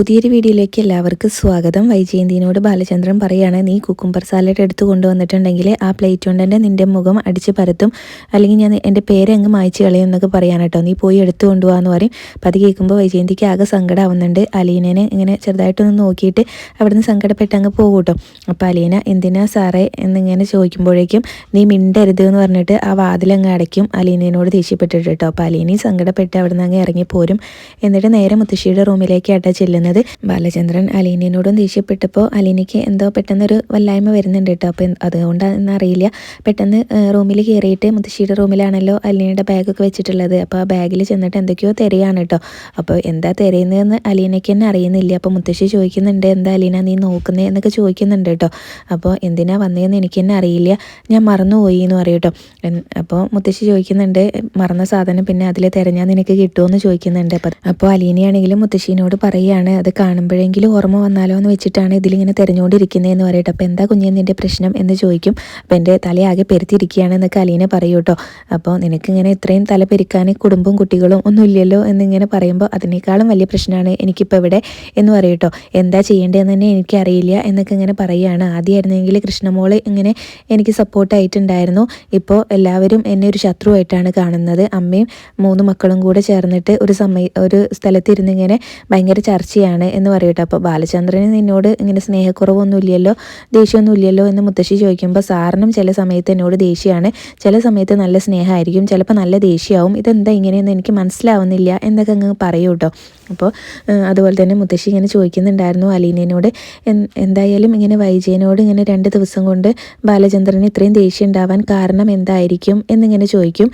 പുതിയൊരു വീഡിയോയിലേക്ക് എല്ലാവർക്കും സ്വാഗതം. വൈജയന്തിനോട് ബാലചന്ദ്രൻ പറയുകയാണ് നീ കുക്കുംബർ സാലഡ് എടുത്തു കൊണ്ടുവന്നിട്ടുണ്ടെങ്കിൽ ആ പ്ലേറ്റ് കൊണ്ട് തന്നെ നിന്റെ മുഖം അടിച്ച് പരത്തും. അല്ലെങ്കിൽ ഞാൻ എന്റെ പേര് അങ്ങ് മായ്ച്ച് കളയും എന്നൊക്കെ പറയാൻ കേട്ടോ. നീ പോയി എടുത്തു കൊണ്ടുപോകാന്ന് പറയും. അപ്പം അത് കേൾക്കുമ്പോൾ വൈജയന്തിക്ക് ആകെ സങ്കടമാവുന്നുണ്ട് അലീനനെ ഇങ്ങനെ ചെറുതായിട്ടൊന്ന് നോക്കിയിട്ട് അവിടെ നിന്ന് സങ്കടപ്പെട്ട് അങ്ങ് പോകും കേട്ടോ. അപ്പോൾ അലീന എന്തിനാ സാറേ? എന്നിങ്ങനെ ചോദിക്കുമ്പോഴേക്കും നീ മിണ്ടരുത് എന്ന് പറഞ്ഞിട്ട് ആ വാതിലങ്ങ് അടയ്ക്കും. അലീനയോട് ദേഷ്യപ്പെട്ടിട്ട് കേട്ടോ. അപ്പോൾ അലീനയും സങ്കടപ്പെട്ട് അവിടെ നിന്ന് അങ്ങ് ഇറങ്ങിപ്പോരും. എന്നിട്ട് നേരെ മുത്തശ്ശിയുടെ റൂമിലേക്ക് റൂമിലേക്കാട്ടാ ചെല്ലുന്നത് ബാലചന്ദ്രൻ അലീനയോടും ദേഷ്യപ്പെട്ടപ്പോൾ അലീനയ്ക്ക് എന്തോ പെട്ടെന്നൊരു വല്ലായ്മ വരുന്നുണ്ട് കേട്ടോ അപ്പോൾ അതുകൊണ്ടാണെന്ന് അറിയില്ല. പെട്ടെന്ന് റൂമിൽ കയറിയിട്ട് മുത്തശ്ശിയുടെ റൂമിലാണല്ലോ അലീനയുടെ ബാഗൊക്കെ വെച്ചിട്ടുള്ളത്. അപ്പോൾ ആ ബാഗിൽ ചെന്നിട്ട് എന്തൊക്കെയോ തിരയാണ് കേട്ടോ അപ്പോൾ എന്താ തിരയുന്നതെന്ന് അലീനയ്ക്ക് തന്നെ അറിയുന്നില്ല. അപ്പോൾ മുത്തശ്ശി ചോദിക്കുന്നുണ്ട് എന്താ അലീന നീ നോക്കുന്നേ? എന്നൊക്കെ ചോദിക്കുന്നുണ്ട് കേട്ടോ അപ്പോൾ എന്തിനാ വന്നതെന്ന് എനിക്ക് തന്നെ അറിയില്ല. ഞാൻ മറന്നുപോയി എന്ന് പറയും കേട്ടോ അപ്പോൾ മുത്തശ്ശി ചോദിക്കുന്നുണ്ട് മറന്ന സാധനം പിന്നെ അതിൽ തിരഞ്ഞാൽ നിനക്ക് കിട്ടുമോ എന്ന് ചോദിക്കുന്നുണ്ട്. അപ്പോൾ അപ്പോൾ അലീനയാണെങ്കിലും മുത്തശ്ശീനോട് പറയുകയാണ് അത് കാണുമ്പോഴെങ്കിലും ഓർമ്മ വന്നാലോ എന്ന് വെച്ചിട്ടാണ് ഇതിലിങ്ങനെ തിരഞ്ഞുകൊണ്ടിരിക്കുന്നതെന്ന് പറയട്ടെ. അപ്പോൾ എന്താ കുഞ്ഞെ നിന്റെ പ്രശ്നം എന്ന് ചോദിക്കും. അപ്പോൾ എന്റെ തലയാകെ പെരുത്തിരിക്കുകയാണെന്നൊക്കെ അലീനെ പറയൂ കേട്ടോ. അപ്പോൾ നിനക്കിങ്ങനെ ഇത്രയും തല പെരുക്കാൻ കുടുംബവും കുട്ടികളും ഒന്നും ഇല്ലല്ലോ എന്നിങ്ങനെ പറയുമ്പോൾ അതിനേക്കാളും വലിയ പ്രശ്നമാണ് എനിക്കിപ്പോൾ ഇവിടെ എന്ന് പറയൂട്ടോ എന്താ ചെയ്യേണ്ടതെന്ന് തന്നെ എനിക്കറിയില്ല എന്നൊക്കെ ഇങ്ങനെ പറയുകയാണ്. ആദ്യമായിരുന്നെങ്കിൽ കൃഷ്ണമോൾ ഇങ്ങനെ എനിക്ക് സപ്പോർട്ടായിട്ടുണ്ടായിരുന്നു ഇപ്പോൾ എല്ലാവരും എന്നെ ഒരു ശത്രുവായിട്ടാണ് കാണുന്നത്. അമ്മയും മൂന്ന് മക്കളും കൂടെ ചേർന്നിട്ട് ഒരു സമയ ഒരു സ്ഥലത്തിരുന്നിങ്ങനെ ഭയങ്കര ചർച്ചയാണ് എന്ന് പറയട്ടെ. അപ്പോൾ ബാലചന്ദ്രന് നിന്നോട് ഇങ്ങനെ സ്നേഹക്കുറവൊന്നും ഇല്ലല്ലോ ദേഷ്യമൊന്നും ഇല്ലല്ലോ എന്ന് മുത്തശ്ശി ചോദിക്കുമ്പോൾ സാറിനും ചില സമയത്ത് എന്നോട് ദേഷ്യമാണ്. ചില സമയത്ത് നല്ല സ്നേഹമായിരിക്കും ചിലപ്പോൾ നല്ല ദേഷ്യമാവും. ഇതെന്താ ഇങ്ങനെയെന്ന് എനിക്ക് മനസ്സിലാവുന്നില്ല എന്നൊക്കെ അങ്ങ് പറയൂ കേട്ടോ. അപ്പോൾ അതുപോലെ തന്നെ മുത്തശ്ശി ഇങ്ങനെ ചോദിക്കുന്നുണ്ടായിരുന്നു അലീനയോട് എന്തായാലും ഇങ്ങനെ വൈജയനോട് ഇങ്ങനെ രണ്ട് ദിവസം കൊണ്ട് ബാലചന്ദ്രന് ഇത്രയും ദേഷ്യം ഉണ്ടാവാൻ കാരണം എന്തായിരിക്കും? എന്നിങ്ങനെ ചോദിക്കും.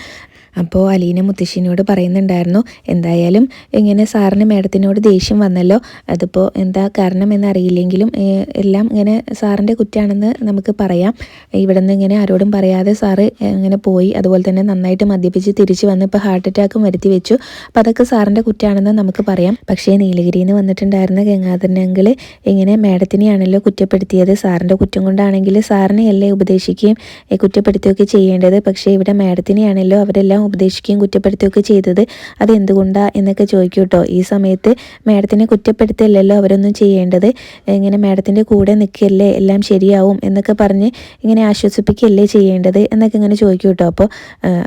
അപ്പോൾ അലീന മുത്തശ്ശിനോട് പറയുന്നുണ്ടായിരുന്നു എന്തായാലും ഇങ്ങനെ സാറിന് മേഡത്തിനോട് ദേഷ്യം വന്നല്ലോ അതിപ്പോൾ എന്താ കാരണം എന്നറിയില്ലെങ്കിലും എല്ലാം ഇങ്ങനെ സാറിന്റെ കുറ്റാണെന്ന് നമുക്ക് പറയാം. ഇവിടെ നിന്ന് ഇങ്ങനെ ആരോടും പറയാതെ സാറ് ഇങ്ങനെ പോയി അതുപോലെ തന്നെ നന്നായിട്ട് മദ്യപിച്ച് തിരിച്ചു വന്ന് ഇപ്പോൾ ഹാർട്ട് അറ്റാക്കും വരുത്തി വെച്ചു. അപ്പോൾ അതൊക്കെ സാറിന്റെ കുറ്റാണെന്ന് നമുക്ക് പറയാം. പക്ഷേ നീലഗിരിയിൽ നിന്ന് വന്നിട്ടുണ്ടായിരുന്ന ഗംഗാധരനെങ്കിൽ ഇങ്ങനെ മേഡത്തിനെയാണല്ലോ കുറ്റപ്പെടുത്തിയത്. സാറിന്റെ കുറ്റം കൊണ്ടാണെങ്കിൽ സാറിനെ അല്ലേ ഉപദേശിക്കുകയും കുറ്റപ്പെടുത്തുകയൊക്കെ ചെയ്യേണ്ടത്. പക്ഷേ ഇവിടെ മേഡത്തിനെയാണല്ലോ അവരെല്ലാം ഉപദേശിക്കുകയും കുറ്റപ്പെടുത്തുകയൊക്കെ ചെയ്തത്. അത് എന്തുകൊണ്ടാ എന്നൊക്കെ ചോദിക്കും കേട്ടോ ഈ സമയത്ത് മാഡത്തിനെ കുറ്റപ്പെടുത്തല്ലല്ലോ അവരൊന്നും ചെയ്യേണ്ടത്. ഇങ്ങനെ മാഡത്തിന്റെ കൂടെ നിൽക്കല്ലേ എല്ലാം ശരിയാവും എന്നൊക്കെ പറഞ്ഞ് ഇങ്ങനെ ആശ്വസിപ്പിക്കുകയല്ലേ ചെയ്യേണ്ടത് എന്നൊക്കെ ഇങ്ങനെ ചോദിക്കും കേട്ടോ അപ്പോൾ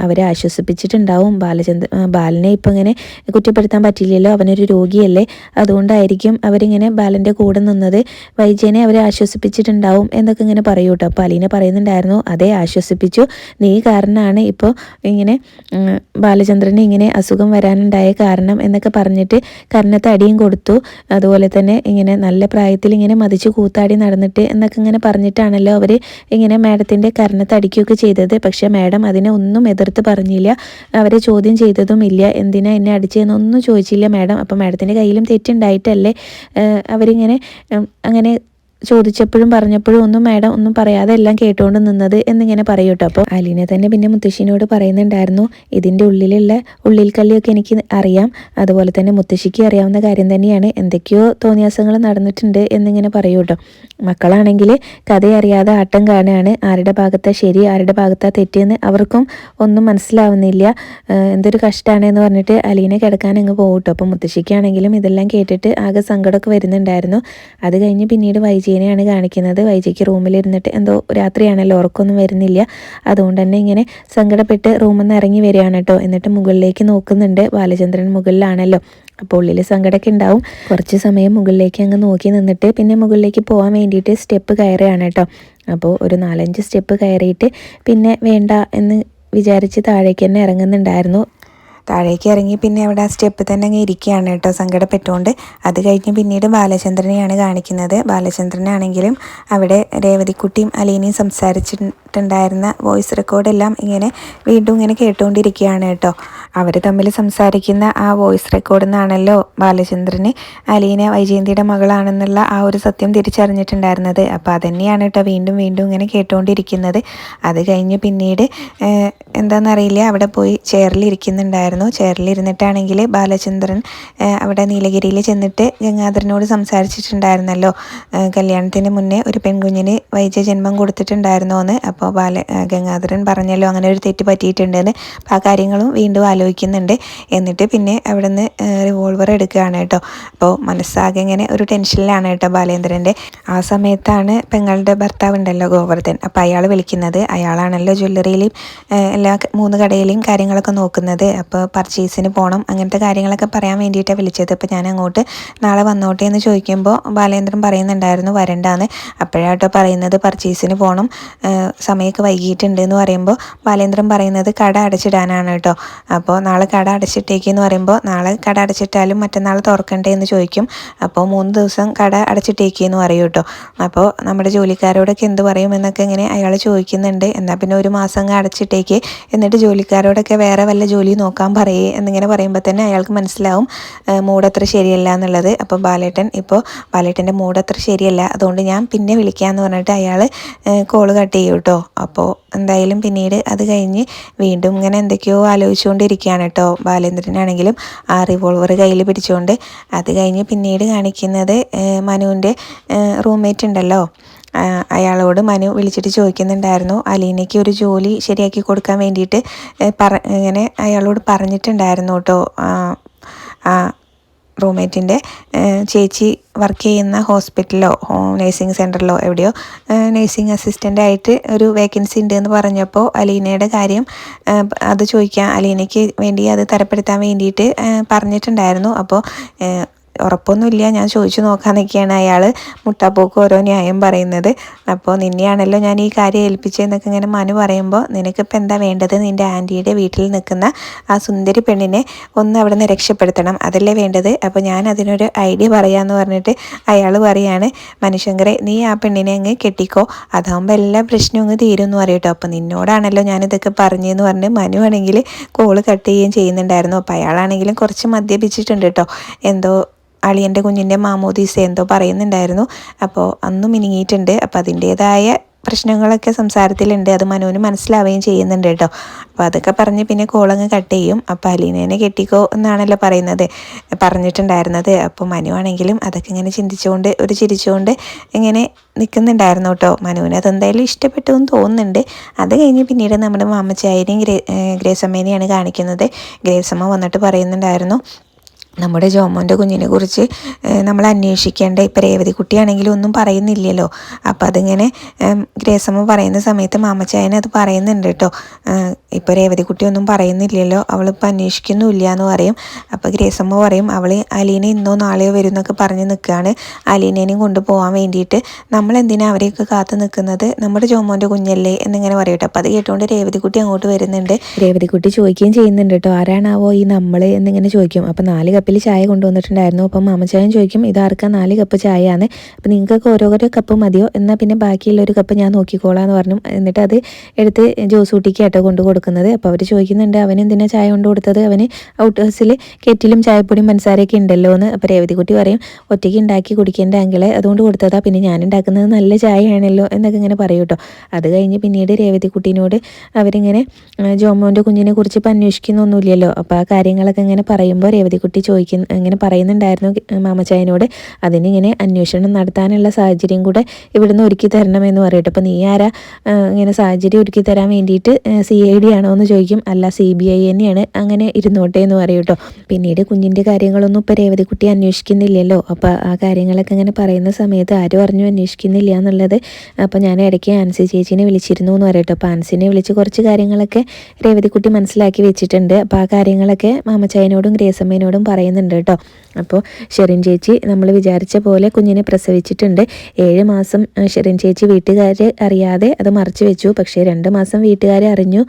അവരെ ആശ്വസിപ്പിച്ചിട്ടുണ്ടാവും. ബാലചന്ദ്ര ബാലനെ ഇപ്പം ഇങ്ങനെ കുറ്റപ്പെടുത്താൻ പറ്റില്ലല്ലോ. അവനൊരു രോഗിയല്ലേ. അതുകൊണ്ടായിരിക്കും അവരിങ്ങനെ ബാലന്റെ കൂടെ നിന്നത്. വൈജയനെ അവരെ ആശ്വസിപ്പിച്ചിട്ടുണ്ടാവും എന്നൊക്കെ ഇങ്ങനെ പറയൂട്ടോ. അപ്പോൾ അലീന പറയുന്നുണ്ടായിരുന്നു അതേ ആശ്വസിപ്പിച്ചു. നീ കാരണമാണ് ഇപ്പോൾ ഇങ്ങനെ ബാലചന്ദ്രന് ഇങ്ങനെ അസുഖം വരാനുണ്ടായ കാരണം എന്നൊക്കെ പറഞ്ഞിട്ട് കർണത്തെ അടിയും കൊടുത്തു. അതുപോലെ തന്നെ ഇങ്ങനെ നല്ല പ്രായത്തിൽ ഇങ്ങനെ മതിച്ച് കൂത്താടി നടന്നിട്ട് എന്നൊക്കെ ഇങ്ങനെ പറഞ്ഞിട്ടാണല്ലോ അവർ ഇങ്ങനെ മാഡത്തിന്റെ കർണത്തെ അടിക്കുകയൊക്കെ ചെയ്തത്. പക്ഷേ മാഡം അതിനെ ഒന്നും എതിർത്ത് പറഞ്ഞില്ല. അവരെ ചോദ്യം ചെയ്തതും ഇല്ല. എന്തിനാ എന്നെ അടിച്ചതെന്നൊന്നും ചോദിച്ചില്ല മാഡം. അപ്പം മാഡത്തിന്റെ കയ്യിലും തെറ്റുണ്ടായിട്ടല്ലേ? അവരിങ്ങനെ അങ്ങനെ ചോദിച്ചപ്പോഴും പറഞ്ഞപ്പോഴും ഒന്നും മാഡം ഒന്നും പറയാതെ എല്ലാം കേട്ടുകൊണ്ട് നിന്നത് എന്നിങ്ങനെ പറയൂട്ടോ അപ്പോൾ അലീന തന്നെ പിന്നെ മുത്തശ്ശിനോട് പറയുന്നുണ്ടായിരുന്നു ഇതിന്റെ ഉള്ളിലുള്ള ഉള്ളിൽ കല്ലിയൊക്കെ എനിക്ക് അറിയാം. അതുപോലെ തന്നെ മുത്തശ്ശിക്ക് അറിയാവുന്ന കാര്യം തന്നെയാണ്. എന്തൊക്കെയോ തോന്നിയാസങ്ങൾ നടന്നിട്ടുണ്ട് എന്നിങ്ങനെ പറയൂട്ടോ മക്കളാണെങ്കിൽ കഥ അറിയാതെ ആട്ടം കാണുകയാണ് ആരുടെ ഭാഗത്താ ശരി ആരുടെ ഭാഗത്താ തെറ്റെന്ന് അവർക്കും ഒന്നും മനസ്സിലാവുന്നില്ല. എന്തൊരു കഷ്ടമാണ് എന്ന് പറഞ്ഞിട്ട് അലീന കിടക്കാൻ അങ്ങ് പോകട്ടോ അപ്പോൾ മുത്തശ്ശിക്കാണെങ്കിലും ഇതെല്ലാം കേട്ടിട്ട് ആകെ സങ്കടമൊക്കെ വരുന്നുണ്ടായിരുന്നു. അത് കഴിഞ്ഞ് പിന്നീട് വൈജി വൈജീനെയാണ് കാണിക്കുന്നത്. വൈജിക്ക് റൂമിലിരുന്നിട്ട് എന്തോ രാത്രിയാണല്ലോ ഉറക്കമൊന്നും വരുന്നില്ല. അതുകൊണ്ട് തന്നെ ഇങ്ങനെ സങ്കടപ്പെട്ട് റൂമിൽ നിന്ന് ഇറങ്ങി വരികയാണ് കേട്ടോ. എന്നിട്ട് മുകളിലേക്ക് നോക്കുന്നുണ്ട്. ബാലചന്ദ്രൻ മുകളിലാണല്ലോ. അപ്പോൾ ഉള്ളിൽ സങ്കടമൊക്കെ ഉണ്ടാവും. കുറച്ച് സമയം മുകളിലേക്ക് അങ്ങ് നോക്കി നിന്നിട്ട് പിന്നെ മുകളിലേക്ക് പോകാൻ വേണ്ടിയിട്ട് സ്റ്റെപ്പ് കയറുകയാണ് കേട്ടോ. അപ്പോൾ ഒരു നാലഞ്ച് സ്റ്റെപ്പ് കയറിയിട്ട് പിന്നെ വേണ്ട എന്ന് വിചാരിച്ച് താഴേക്ക് തന്നെ ഇറങ്ങുന്നുണ്ടായിരുന്നു. താഴേക്ക് ഇറങ്ങി പിന്നെ അവിടെ ആ സ്റ്റെപ്പ് തന്നെ അങ്ങ് ഇരിക്കുകയാണ് കേട്ടോ സങ്കടപ്പെട്ടുകൊണ്ട്. അത് കഴിഞ്ഞ് പിന്നീട് ബാലചന്ദ്രനെയാണ് കാണിക്കുന്നത്. ബാലചന്ദ്രനാണെങ്കിലും അവിടെ രേവതിക്കുട്ടിയും അലീനയും സംസാരിച്ചിട്ടുണ്ടായിരുന്ന വോയിസ് റെക്കോർഡെല്ലാം ഇങ്ങനെ വീണ്ടും ഇങ്ങനെ കേട്ടുകൊണ്ടിരിക്കുകയാണ് കേട്ടോ. അവർ തമ്മിൽ സംസാരിക്കുന്ന ആ വോയിസ് റെക്കോർഡിൽ നിന്നാണല്ലോ ബാലചന്ദ്രന് അലീന വൈജയന്തിയുടെ മകളാണെന്നുള്ള ആ ഒരു സത്യം തിരിച്ചറിഞ്ഞിട്ടുണ്ടായിരുന്നത്. അപ്പോൾ അതന്നെയാണ് കേട്ടോ വീണ്ടും വീണ്ടും ഇങ്ങനെ കേട്ടുകൊണ്ടിരിക്കുന്നത്. അത് കഴിഞ്ഞ് പിന്നീട് എന്താണെന്നറിയില്ല അവിടെ പോയി ചെയറിൽ ഇരിക്കുന്നുണ്ടായിരുന്നു. ചെയറിലിരുന്നു ചെയറിലിരുന്നിട്ടാണെങ്കിൽ ബാലചന്ദ്രൻ അവിടെ നീലഗിരിയിൽ ചെന്നിട്ട് ഗംഗാധരനോട് സംസാരിച്ചിട്ടുണ്ടായിരുന്നല്ലോ. കല്യാണത്തിന് മുന്നേ ഒരു പെൺകുഞ്ഞിന് വൈദ്യ ജന്മം കൊടുത്തിട്ടുണ്ടായിരുന്നോ എന്ന് അപ്പോൾ ബാല ഗംഗാധരൻ പറഞ്ഞല്ലോ അങ്ങനെ ഒരു തെറ്റ് പറ്റിയിട്ടുണ്ടെന്ന്. അപ്പോൾ ആ കാര്യങ്ങളും വീണ്ടും ആലോചിക്കുന്നുണ്ട്. എന്നിട്ട് പിന്നെ അവിടെ നിന്ന് റിവോൾവർ എടുക്കുകയാണ് കേട്ടോ. അപ്പോൾ മനസ്സാകെ ഇങ്ങനെ ഒരു ടെൻഷനിലാണ് കേട്ടോ ബാലേന്ദ്രന്റെ. ആ സമയത്താണ് പെങ്ങളുടെ ഭർത്താവ് ഉണ്ടല്ലോ ഗോവർദ്ധൻ. അപ്പോൾ അയാൾ വിളിക്കുന്നത് അയാളാണല്ലോ ജ്വല്ലറിയിലും എല്ലാ മൂന്ന് കടയിലെയും കാര്യങ്ങളൊക്കെ നോക്കുന്നത്. അപ്പോൾ പർച്ചേസിന് പോകണം അങ്ങനത്തെ കാര്യങ്ങളൊക്കെ പറയാൻ വേണ്ടിയിട്ടാണ് വിളിച്ചത്. അപ്പോൾ ഞാൻ അങ്ങോട്ട് നാളെ വന്നോട്ടെ എന്ന് ചോദിക്കുമ്പോൾ ബാലേന്ദ്രൻ പറയുന്നുണ്ടായിരുന്നു വരണ്ടാന്ന്. അപ്പോഴാട്ടോ പറയുന്നത് പർച്ചേസിന് പോകണം സമയമൊക്കെ വൈകിയിട്ടുണ്ട് എന്ന് പറയുമ്പോൾ ബാലേന്ദ്രൻ പറയുന്നത് കട അടച്ചിടാനാണ് കേട്ടോ അപ്പോൾ നാളെ കട അടച്ചിട്ടേക്ക് എന്ന് പറയുമ്പോൾ നാളെ കട അടച്ചിട്ടാലും മറ്റന്നാൾ തുറക്കണ്ടേ എന്ന് ചോദിക്കും. അപ്പോൾ മൂന്ന് ദിവസം കട അടച്ചിട്ടേക്ക് എന്ന് പറയും കേട്ടോ അപ്പോൾ നമ്മുടെ ജോലിക്കാരോടൊക്കെ എന്ത് പറയും എന്നൊക്കെ ഇങ്ങനെ അയാൾ ചോദിക്കുന്നുണ്ട്. എന്നാൽ പിന്നെ ഒരു മാസം അടച്ചിട്ടേക്ക്. എന്നിട്ട് ജോലിക്കാരോടൊക്കെ വേറെ വല്ല ജോലി നോക്കാൻ പറയേ എന്നിങ്ങനെ പറയുമ്പോൾ തന്നെ അയാൾക്ക് മനസ്സിലാവും മൂഡ് അത്ര ശരിയല്ല എന്നുള്ളത്. അപ്പോൾ ബാലേട്ടൻ ഇപ്പോൾ ബാലേട്ടന്റെ മൂഡ് അത്ര ശരിയല്ല അതുകൊണ്ട് ഞാൻ പിന്നെ വിളിക്കാമെന്ന് പറഞ്ഞിട്ട് അയാൾ കോൾ കട്ട് ചെയ്യും കേട്ടോ അപ്പോൾ എന്തായാലും പിന്നീട് അത് കഴിഞ്ഞ് വീണ്ടും ഇങ്ങനെ എന്തൊക്കെയോ ആലോചിച്ചുകൊണ്ടിരിക്കുകയാണ് കേട്ടോ ബാലേന്ദ്രനാണെങ്കിലും ആ റിവോൾവർ കയ്യിൽ പിടിച്ചുകൊണ്ട് അത് കഴിഞ്ഞ് പിന്നീട് കാണിക്കുന്നത് മനുവിന്റെ റൂംമേറ്റ് ഉണ്ടല്ലോ. അയാളോട് മനു വിളിച്ചിട്ട് ചോദിക്കുന്നുണ്ടായിരുന്നു. അലീനയ്ക്ക് ഒരു ജോലി ശരിയാക്കി കൊടുക്കാൻ വേണ്ടിയിട്ട് പറ ഇങ്ങനെ അയാളോട് പറഞ്ഞിട്ടുണ്ടായിരുന്നു കേട്ടോ. റൂംമേറ്റിന്റെ ചേച്ചി വർക്ക് ചെയ്യുന്ന ഹോസ്പിറ്റലിലോ നേഴ്സിംഗ് സെന്ററിലോ എവിടെയോ നേഴ്സിംഗ് അസിസ്റ്റന്റ് ആയിട്ട് ഒരു വേക്കൻസി ഉണ്ട് എന്ന് പറഞ്ഞപ്പോൾ അലീനയുടെ കാര്യം അത് ചോദിക്കാം അലീനയ്ക്ക് വേണ്ടി അത് തരപ്പെടുത്താൻ വേണ്ടിയിട്ട് പറഞ്ഞിട്ടുണ്ടായിരുന്നു. അപ്പോൾ ഉറപ്പൊന്നുമില്ല. ഞാൻ ചോദിച്ചു നോക്കാന്നൊക്കെയാണ് അയാൾ മുട്ടാപ്പോക്ക് ഓരോ ന്യായം പറയുന്നത്. അപ്പോൾ നിന്നെയാണല്ലോ ഞാൻ ഈ കാര്യം ഏൽപ്പിച്ചതെന്നൊക്കെ ഇങ്ങനെ മനു പറയുമ്പോൾ നിനക്കിപ്പോൾ എന്താ വേണ്ടത്? നിന്റെ ആന്റിയുടെ വീട്ടിൽ നിൽക്കുന്ന ആ സുന്ദരി പെണ്ണിനെ ഒന്ന് അവിടെ നിന്ന് രക്ഷപ്പെടുത്തണം. അതല്ലേ വേണ്ടത്? അപ്പോൾ ഞാൻ അതിനൊരു ഐഡിയ പറയാമെന്ന് പറഞ്ഞിട്ട് അയാൾ പറയാണ് മനുശങ്കരെ നീ ആ പെണ്ണിനെ അങ്ങ് കെട്ടിക്കോ. അതാകുമ്പോൾ എല്ലാ പ്രശ്നവും അങ്ങ് തീരും എന്ന് പറയും അപ്പോൾ നിന്നോടാണല്ലോ ഞാനിതൊക്കെ പറഞ്ഞതെന്ന് പറഞ്ഞ് മനു ആണെങ്കിൽ കോൾ കട്ട് ചെയ്യുകയും ചെയ്യുന്നുണ്ടായിരുന്നു. അപ്പോൾ അയാളാണെങ്കിലും കുറച്ച് മദ്യപിച്ചിട്ടുണ്ട് കേട്ടോ. എന്തോ അളിയന്റെ കുഞ്ഞിന്റെ മാമോദീസ എന്തോ പറയുന്നുണ്ടായിരുന്നു. അപ്പോൾ അന്ന് മിനിങ്ങിയിട്ടുണ്ട്. അപ്പോൾ അതിന്റേതായ പ്രശ്നങ്ങളൊക്കെ സംസാരത്തിലുണ്ട്. അത് മനുവിന് മനസ്സിലാവുകയും ചെയ്യുന്നുണ്ട് കേട്ടോ. അപ്പോൾ അതൊക്കെ പറഞ്ഞ് പിന്നെ കോളങ്ങ് കട്ട് ചെയ്യും. അപ്പോൾ അലീനേനെ കെട്ടിക്കോ എന്നാണല്ലോ പറയുന്നത് പറഞ്ഞിട്ടുണ്ടായിരുന്നത്. അപ്പോൾ മനു ആണെങ്കിലും അതൊക്കെ ഇങ്ങനെ ചിന്തിച്ചുകൊണ്ട് ഒരു ചിരിച്ചുകൊണ്ട് ഇങ്ങനെ നിൽക്കുന്നുണ്ടായിരുന്നു കേട്ടോ. മനുവിന് അതെന്തായാലും ഇഷ്ടപ്പെട്ടു എന്ന് തോന്നുന്നുണ്ട്. അത് കഴിഞ്ഞ് പിന്നീട് നമ്മുടെ മാമച്ചായനെയും ഗ്രേ ഗ്രേസമ്മേനെയാണ് കാണിക്കുന്നത്. ഗ്രേസമ്മ വന്നിട്ട് പറയുന്നുണ്ടായിരുന്നു നമ്മുടെ ജോമോന്റെ കുഞ്ഞിനെ കുറിച്ച് നമ്മൾ അന്വേഷിക്കേണ്ട ഇപ്പം രേവതി കുട്ടിയാണെങ്കിലും ഒന്നും പറയുന്നില്ലല്ലോ. അപ്പം അതിങ്ങനെ ഗ്രേസമ്മ പറയുന്ന സമയത്ത് മാമച്ചായനെ അത് പറയുന്നുണ്ട് കേട്ടോ. ഇപ്പോൾ രേവതി കുട്ടി ഒന്നും പറയുന്നില്ലല്ലോ. അവളിപ്പോൾ അന്വേഷിക്കുന്നുമില്ല എന്ന് പറയും. അപ്പോൾ ഗ്രേസമ്മ പറയും അവൾ അലീന ഇന്നോ നാളെയോ വരും എന്നൊക്കെ പറഞ്ഞ് നിൽക്കുകയാണ് അലീനേനെയും കൊണ്ടുപോകാൻ വേണ്ടിയിട്ട് നമ്മൾ എന്തിനാ അവരെയൊക്കെ കാത്തു നിൽക്കുന്നത് നമ്മുടെ ജോമോന്റെ കുഞ്ഞല്ലേ? എന്നിങ്ങനെ പറയും കേട്ടോ. അപ്പോൾ അത് കേട്ടുകൊണ്ട് രേവതിക്കുട്ടി അങ്ങോട്ട് വരുന്നുണ്ട്. രേവതിക്കുട്ടി ചോദിക്കുകയും ചെയ്യുന്നുണ്ട് കേട്ടോ. ആരാണാവോ ഈ നമ്മൾ എന്നിങ്ങനെ ചോദിക്കും. അപ്പോൾ നാല് കപ്പിൽ ചായ കൊണ്ടുവന്നിട്ടുണ്ടായിരുന്നു. അപ്പം മാമച്ചായൻ ചോദിക്കും ഇതാർക്കാ നാല് കപ്പ് ചായയാണ് അപ്പം നിങ്ങൾക്കൊക്കെ ഓരോരോ കപ്പ് മതിയോ? എന്നാൽ പിന്നെ ബാക്കിയുള്ള ഒരു കപ്പ് ഞാൻ നോക്കിക്കോളാം എന്ന് പറഞ്ഞു. എന്നിട്ട് അത് എടുത്ത് ജോസൂട്ടിക്ക് കേട്ടോ കൊണ്ടു കൊടുക്കുന്നത്. അപ്പോൾ അവർ ചോദിക്കുന്നുണ്ട് അവൻ എന്തിനാ ചായ കൊണ്ട് കൊടുത്തത്? അവന് ഔട്ട് ഹൗസിൽ കെറ്റിലും ചായപ്പൊടിയും പഞ്ചസാരയൊക്കെ ഉണ്ടല്ലോ എന്ന്. അപ്പോൾ രേവതിക്കുട്ടി പറയും ഒറ്റയ്ക്ക് ഉണ്ടാക്കി കുടിക്കേണ്ട ആങ്കിളെ അതുകൊണ്ട് കൊടുത്തതാ. പിന്നെ ഞാൻ ഉണ്ടാക്കുന്നത് നല്ല ചായയാണല്ലോ എന്നൊക്കെ ഇങ്ങനെ പറയും കേട്ടോ. അത് കഴിഞ്ഞ് പിന്നീട് രേവതിക്കുട്ടീനോട് അവരിങ്ങനെ ജോമോന്റെ കുഞ്ഞിനെ കുറിച്ച് ഇപ്പം അന്വേഷിക്കുന്നൊന്നുമില്ലല്ലോ. അപ്പോൾ ആ കാര്യങ്ങളൊക്കെ ഇങ്ങനെ പറയുമ്പോൾ രേവതിക്കുട്ടി ചോദിക്കുന്ന ഇങ്ങനെ പറയുന്നുണ്ടായിരുന്നു മാമച്ചായനോട്. അതിനിങ്ങനെ അന്വേഷണം നടത്താനുള്ള സാഹചര്യം കൂടെ ഇവിടുന്ന് ഒരുക്കി തരണമെന്ന് പറയട്ടെ. അപ്പോൾ നീ ആരാ? ഇങ്ങനെ സാഹചര്യം ഒരുക്കി തരാൻ വേണ്ടിയിട്ട് സി ഐ ഡി ആണോ എന്ന് ചോദിക്കും. അല്ല സി ബി ഐ തന്നെയാണ്. അങ്ങനെ ഇരുന്നോട്ടെ എന്ന് പറയും കേട്ടോ. പിന്നീട് കുഞ്ഞിന്റെ കാര്യങ്ങളൊന്നും ഇപ്പോൾ രേവതിക്കുട്ടി അന്വേഷിക്കുന്നില്ലല്ലോ. അപ്പോൾ ആ കാര്യങ്ങളൊക്കെ ഇങ്ങനെ പറയുന്ന സമയത്ത് ആരും അറിഞ്ഞു അന്വേഷിക്കുന്നില്ല എന്നുള്ളത് അപ്പോൾ ഞാൻ ഇടയ്ക്ക് ആൻസി ചേച്ചീനെ വിളിച്ചിരുന്നു എന്ന് പറയട്ടോ. അപ്പോൾ ആൻസിനെ വിളിച്ച് കുറച്ച് കാര്യങ്ങളൊക്കെ രേവതിക്കുട്ടി മനസ്സിലാക്കി വെച്ചിട്ടുണ്ട്. അപ്പോൾ ആ കാര്യങ്ങളൊക്കെ മാമച്ചായനോടും ഗ്രേസമ്മേനോടും പറയുന്നുണ്ട് കേട്ടോ. അപ്പോൾ ഷെറിൻ ചേച്ചി നമ്മൾ വിചാരിച്ച പോലെ കുഞ്ഞിനെ പ്രസവിച്ചിട്ടുണ്ട്. ഏഴ് മാസം ഷെറിൻ ചേച്ചി വീട്ടുകാർ അറിയാതെ അത് മറച്ചു വെച്ചു. പക്ഷേ രണ്ട് മാസം വീട്ടുകാരെ അറിഞ്ഞു.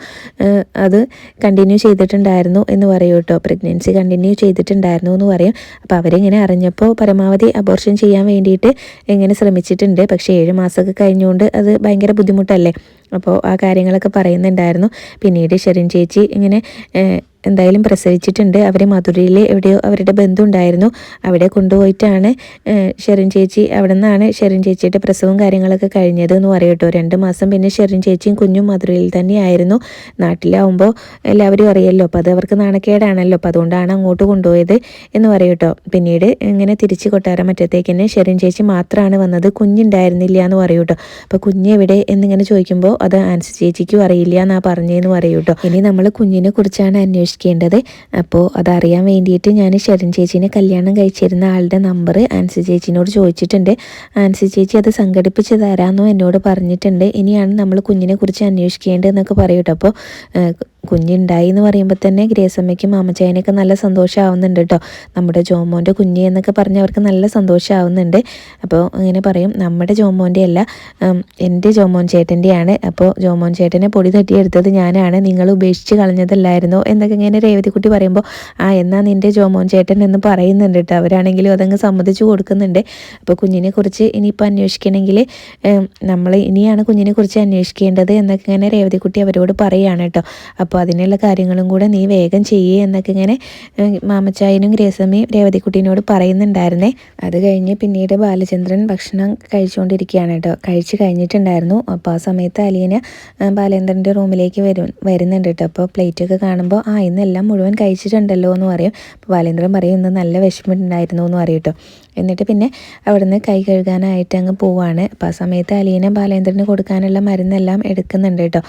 അത് കണ്ടിന്യൂ ചെയ്തിട്ടുണ്ടായിരുന്നു എന്ന് പറയും കേട്ടോ. പ്രഗ്നൻസി കണ്ടിന്യൂ ചെയ്തിട്ടുണ്ടായിരുന്നു എന്ന് പറയും. അപ്പോൾ അവരിങ്ങനെ അറിഞ്ഞപ്പോൾ പരമാവധി അബോർഷൻ ചെയ്യാൻ വേണ്ടിയിട്ട് ഇങ്ങനെ ശ്രമിച്ചിട്ടുണ്ട്. പക്ഷേ ഏഴ് മാസമൊക്കെ കഴിഞ്ഞുകൊണ്ട് അത് ഭയങ്കര ബുദ്ധിമുട്ടല്ലേ? അപ്പോൾ ആ കാര്യങ്ങളൊക്കെ പറയുന്നുണ്ടായിരുന്നു. പിന്നീട് ഷെറിൻ ചേച്ചി ഇങ്ങനെ എന്തായാലും പ്രസവിച്ചിട്ടുണ്ട്. അവർ മധുരയിൽ എവിടെയോ അവരുടെ ബന്ധു ഉണ്ടായിരുന്നു അവിടെ കൊണ്ടുപോയിട്ടാണ് ഷെറിൻ ചേച്ചി അവിടെ നിന്നാണ് ഷെറിൻ ചേച്ചിയുടെ പ്രസവവും കാര്യങ്ങളൊക്കെ കഴിഞ്ഞത് എന്ന് പറയട്ടോ രണ്ട് മാസം പിന്നെ ഷെറിൻ ചേച്ചിയും കുഞ്ഞും മധുരയിൽ തന്നെയായിരുന്നു. നാട്ടിലാവുമ്പോൾ എല്ലാവരും അറിയല്ലോ അപ്പോൾ അത് അവർക്ക് നാണക്കേടാണല്ലോ. അപ്പോൾ അതുകൊണ്ടാണ് അങ്ങോട്ട് കൊണ്ടുപോയത് എന്ന് പറയട്ടോ പിന്നീട് ഇങ്ങനെ തിരിച്ച് കൊട്ടാരം മറ്റത്തേക്ക് തന്നെ ഷെറിൻ ചേച്ചി മാത്രമാണ് വന്നത്. കുഞ്ഞുണ്ടായിരുന്നില്ല എന്ന് പറയൂട്ടോ അപ്പോൾ കുഞ്ഞ് എവിടെ എന്നിങ്ങനെ ചോദിക്കുമ്പോൾ അത് ആൻസി ചേച്ചിക്കും അറിയില്ല എന്നാ പറഞ്ഞതെന്ന് പറയൂട്ടോ ഇനി നമ്മൾ കുഞ്ഞിനെ കുറിച്ചാണ് അന്വേഷിക്കേണ്ടത്. അപ്പോൾ അതറിയാൻ വേണ്ടിയിട്ട് ഞാൻ ശരൺ ചേച്ചീനെ കല്യാണം കഴിച്ചിരുന്ന ആളുടെ നമ്പർ ആൻസി ചേച്ചിനോട് ചോദിച്ചിട്ടുണ്ട്. ആൻസി ചേച്ചി അത് സംഘടിപ്പിച്ച് തരാമെന്നോ എന്നോട് പറഞ്ഞിട്ടുണ്ട്. ഇനിയാണ് നമ്മൾ കുഞ്ഞിനെ കുറിച്ച് അന്വേഷിക്കേണ്ടതെന്നൊക്കെ പറയൂട്ടോ അപ്പോൾ കുഞ്ഞുണ്ടായി എന്ന് പറയുമ്പോൾ തന്നെ ഗ്രേസമ്മയ്ക്കും മാമച്ചായനൊക്കെ നല്ല സന്തോഷമാവുന്നുണ്ട് കേട്ടോ നമ്മുടെ ജോമോന്റെ കുഞ്ഞ് എന്നൊക്കെ പറഞ്ഞ് അവർക്ക് നല്ല സന്തോഷമാവുന്നുണ്ട് അപ്പോൾ ഇങ്ങനെ പറയും നമ്മുടെ ജോമോന്റെ അല്ല എന്റെ ജോമോൻ ചേട്ടന്റെയാണ് അപ്പോൾ ജോമോൻ ചേട്ടനെ പൊടി തട്ടിയെടുത്തത് ഞാനാണ്. നിങ്ങൾ ഉപേക്ഷിച്ച് കളഞ്ഞതല്ലായിരുന്നോ? എന്നൊക്കെ ഇങ്ങനെ രേവതിക്കുട്ടി പറയുമ്പോൾ ആ എന്നാൽ നിന്റെ ജോമോൻ ചേട്ടൻ എന്ന് പറയുന്നുണ്ട് കേട്ടോ അവരാണെങ്കിലും അതങ്ങ് സമ്മതിച്ചു കൊടുക്കുന്നുണ്ട്. അപ്പോൾ കുഞ്ഞിനെ കുറിച്ച് ഇനിയിപ്പോൾ അന്വേഷിക്കണമെങ്കിൽ നമ്മൾ ഇനിയാണ് കുഞ്ഞിനെ കുറിച്ച് അന്വേഷിക്കേണ്ടത് എന്നൊക്കെ ഇങ്ങനെ രേവതിക്കുട്ടി അവരോട് പറയുകയാണ് കേട്ടോ അപ്പോൾ അതിനുള്ള കാര്യങ്ങളും കൂടെ നീ വേഗം ചെയ്യേ എന്നൊക്കെ ഇങ്ങനെ മാമച്ചായനും ഗ്രേസമ്മയും രേവതിക്കുട്ടീനോട് പറയുന്നുണ്ടായിരുന്നേ. അത് കഴിഞ്ഞ് പിന്നീട് ബാലചന്ദ്രൻ ഭക്ഷണം കഴിച്ചുകൊണ്ടിരിക്കുകയാണ് കേട്ടോ. കഴിച്ച് കഴിഞ്ഞിട്ടുണ്ടായിരുന്നു. അപ്പോൾ ആ സമയത്ത് അലീന ബാലേന്ദ്രന്റെ റൂമിലേക്ക് വരും വരുന്നുണ്ട് കേട്ടോ. അപ്പോൾ പ്ലേറ്റൊക്കെ കാണുമ്പോൾ ആ ഇന്നെല്ലാം മുഴുവൻ കഴിച്ചിട്ടുണ്ടല്ലോ എന്ന് പറയും. അപ്പോൾ ബാലേന്ദ്രൻ പറയും ഇന്ന് നല്ല വിഷമമുണ്ടായിരുന്നു എന്ന് പറയും കേട്ടോ. എന്നിട്ട് പിന്നെ അവിടുന്ന് കൈ കഴുകാനായിട്ട് അങ്ങ് പോവാണ്. അപ്പോൾ ആ സമയത്ത് അലീന ബാലേന്ദ്രന് കൊടുക്കാനുള്ള മരുന്നെല്ലാം എടുക്കുന്നുണ്ട് കേട്ടോ.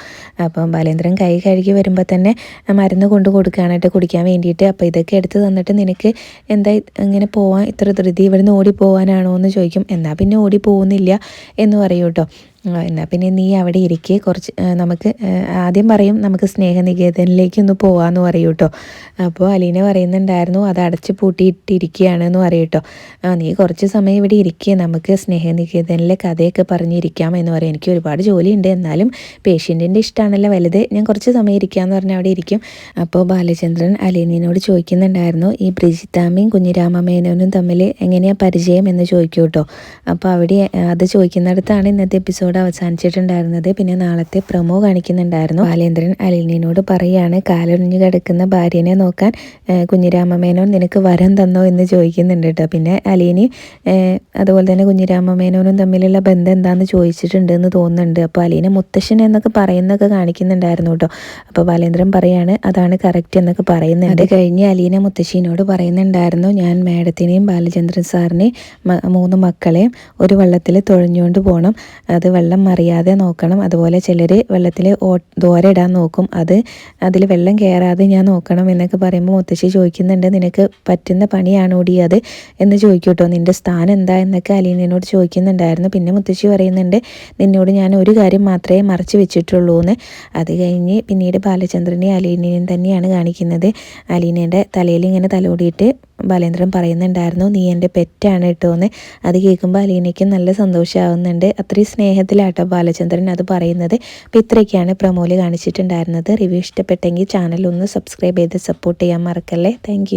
അപ്പം ബാലേന്ദ്രൻ കൈ കഴുകി വരുമ്പോൾ തന്നെ മരുന്ന് കൊണ്ട് കൊടുക്കുകയാണ് കേട്ടോ കുടിക്കാൻ വേണ്ടിയിട്ട്. അപ്പോൾ ഇതൊക്കെ എടുത്ത് തന്നിട്ട് നിനക്ക് എന്താ ഇങ്ങനെ പോവാൻ ഇത്ര ധൃതി ഇവിടുന്ന് ഓടി പോകാനാണോ എന്ന് ചോദിക്കും. എന്നാൽ പിന്നെ ഓടി പോകുന്നില്ല എന്ന് പറയും കേട്ടോ. എന്നാൽ പിന്നെ നീ അവിടെ ഇരിക്കേ. കുറച്ച് നമുക്ക് ആദ്യം പറയും നമുക്ക് സ്നേഹനികേതനിലേക്ക് ഒന്ന് പോകാമെന്ന് പറയൂ കേട്ടോ അപ്പോൾ അലീന പറയുന്നുണ്ടായിരുന്നു അത് അടച്ച് പൂട്ടിയിട്ടിരിക്കുകയാണ് എന്ന് പറയും കേട്ടോ നീ കുറച്ച് സമയം ഇവിടെ ഇരിക്കേ. നമുക്ക് സ്നേഹനികേതനിലെ കഥയൊക്കെ പറഞ്ഞിരിക്കാം എന്ന് പറയും. എനിക്ക് ഒരുപാട് ജോലിയുണ്ട്. എന്നാലും പേഷ്യന്റിന്റെ ഇഷ്ടമാണല്ലോ വലുത്. ഞാൻ കുറച്ച് സമയം ഇരിക്കാമെന്ന് പറഞ്ഞാൽ അവിടെ ഇരിക്കും. അപ്പോൾ ബാലചന്ദ്രൻ അലീനയോട് ചോദിക്കുന്നുണ്ടായിരുന്നു ഈ ബ്രിജിത്താമ്മയും കുഞ്ഞിരാമമേനോനും തമ്മിൽ എങ്ങനെയാണ് പരിചയം എന്ന് ചോദിക്കും കേട്ടോ അപ്പോൾ അവിടെ അത് ചോദിക്കുന്നിടത്താണ് ഇന്നത്തെ എപ്പിസോഡ് എപ്പിസോഡ് അവസാനിച്ചിട്ടുണ്ടായിരുന്നത്. പിന്നെ നാളത്തെ പ്രമോ കാണിക്കുന്നുണ്ടായിരുന്നു. ബാലേന്ദ്രൻ അലിനോട് പറയാണ് കാലൊഴിഞ്ഞു കിടക്കുന്ന ഭാര്യനെ നോക്കാൻ കുഞ്ഞിരാമമേനോൻ നിനക്ക് വരം തന്നോ എന്ന് ചോദിക്കുന്നുണ്ട് കേട്ടോ പിന്നെ അലീനി അതുപോലെ തന്നെ കുഞ്ഞിരാമമേനോനും തമ്മിലുള്ള ബന്ധം എന്താണെന്ന് ചോദിച്ചിട്ടുണ്ട് എന്ന് തോന്നുന്നുണ്ട്. അപ്പോൾ അലീന മുത്തശ്ശൻ എന്നൊക്കെ പറയുന്നൊക്കെ കാണിക്കുന്നുണ്ടായിരുന്നു കേട്ടോ അപ്പോൾ ബാലേന്ദ്രൻ പറയാണ് അതാണ് കറക്റ്റ് എന്നൊക്കെ പറയുന്നുണ്ട്. കഴിഞ്ഞ് അലീന മുത്തശ്ശീനോട് പറയുന്നുണ്ടായിരുന്നു ഞാൻ മാഡത്തിനെയും ബാലചന്ദ്രൻ സാറിനെയും മൂന്ന് മക്കളെയും ഒരു വള്ളത്തിൽ തുഴഞ്ഞുകൊണ്ട് പോകണം അത് വെള്ളം മറിയാതെ നോക്കണം. അതുപോലെ ചിലർ വെള്ളത്തിൽ ദോര ഇടാൻ നോക്കും. അത് അതിൽ വെള്ളം കയറാതെ ഞാൻ നോക്കണം എന്നൊക്കെ പറയുമ്പോൾ മുത്തശ്ശി ചോദിക്കുന്നുണ്ട് നിനക്ക് പറ്റുന്ന പണിയാണ് ഓടി അത്? എന്ന് ചോദിക്കൂട്ടോ. നിന്റെ സ്ഥാനം എന്താ? എന്നൊക്കെ അലീനോട് ചോദിക്കുന്നുണ്ടായിരുന്നു. പിന്നെ മുത്തശ്ശി പറയുന്നുണ്ട് നിന്നോട് ഞാൻ ഒരു കാര്യം മാത്രമേ മറച്ചു വെച്ചിട്ടുള്ളൂ എന്ന്. അത് കഴിഞ്ഞ് പിന്നീട് ബാലചന്ദ്രനെയും അലീനയും തന്നെയാണ് കാണിക്കുന്നത്. അലീനയുടെ തലയിൽ ഇങ്ങനെ തലോടിയിട്ട് ബാലേന്ദ്രൻ പറയുന്നുണ്ടായിരുന്നു നീ എന്റെ പെറ്റാണ് കേട്ടോ എന്ന്. അത് കേൾക്കുമ്പോൾ അലീനയ്ക്ക് നല്ല സന്തോഷമാവുന്നുണ്ട് അത്രയും സ്നേഹത്തിലാട്ടോ ബാലചന്ദ്രൻ അത് പറയുന്നത്. അപ്പോൾ ഇത്രയൊക്കെയാണ് പ്രമോൽ കാണിച്ചിട്ടുണ്ടായിരുന്നത്. റിവ്യൂ ഇഷ്ടപ്പെട്ടെങ്കിൽ ചാനൽ ഒന്ന് സബ്സ്ക്രൈബ് ചെയ്ത് സപ്പോർട്ട് ചെയ്യാൻ മറക്കല്ലേ. താങ്ക്